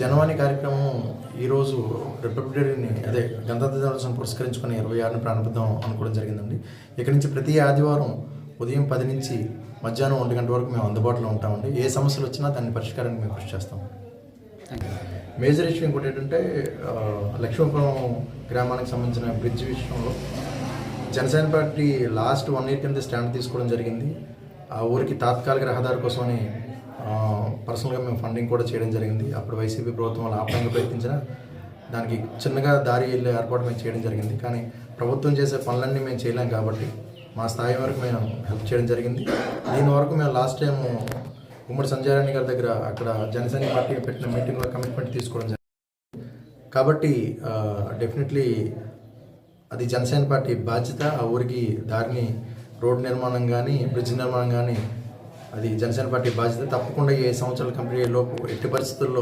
జనవాణి కార్యక్రమం ఈరోజు రిపబ్లిక్ డేని అదే గణతంత్ర దినోత్సవం పురస్కరించుకుని ఇరవై ఆరుని ప్రారంభిద్దాం అనుకోవడం జరిగిందండి. ఇక్కడి నుంచి ప్రతి ఆదివారం ఉదయం పది నుంచి మధ్యాహ్నం ఒంటి గంట వరకు మేము అందుబాటులో ఉంటామండి. ఏ సమస్యలు వచ్చినా దాన్ని పరిష్కారానికి మేము కృషి చేస్తాం. మేజర్ ఇష్యూ ఇంకోటి ఏంటంటే లక్ష్మీపురం గ్రామానికి సంబంధించిన బ్రిడ్జ్ విషయంలో Janasena party last one year కింద స్టాండ్ తీసుకోవడం జరిగింది. ఆ ఊరికి తాత్కాలిక రహదారి కోసమని పర్సనల్గా మేము ఫండింగ్ కూడా చేయడం జరిగింది. అప్పుడు వైసీపీ ప్రభుత్వం వాళ్ళు ఆపడానికి ప్రయత్నించిన దానికి చిన్నగా దారి వెళ్ళే ఏర్పాటు మేము చేయడం జరిగింది. కానీ ప్రభుత్వం చేసే పనులన్నీ మేము చేయలేం కాబట్టి మా స్థాయి వరకు మేము హెల్ప్ చేయడం జరిగింది. దీని వరకు మేము లాస్ట్ టైం ఉమ్మడి సంజయారాణి గారి దగ్గర అక్కడ జనసేన పార్టీ పెట్టిన మీటింగ్లో కమిట్మెంట్ తీసుకోవడం జరిగింది. కాబట్టి డెఫినెట్లీ అది జనసేన పార్టీ బాధ్యత. ఆ ఊరికి దారిని రోడ్ నిర్మాణం కానీ బ్రిడ్జ్ నిర్మాణం కానీ అది జనసేన పార్టీ బాధ్యత తప్పకుండా ఏ సంవత్సరాలు కంప్లీట్ అయ్యే లోపు ఎట్టి పరిస్థితుల్లో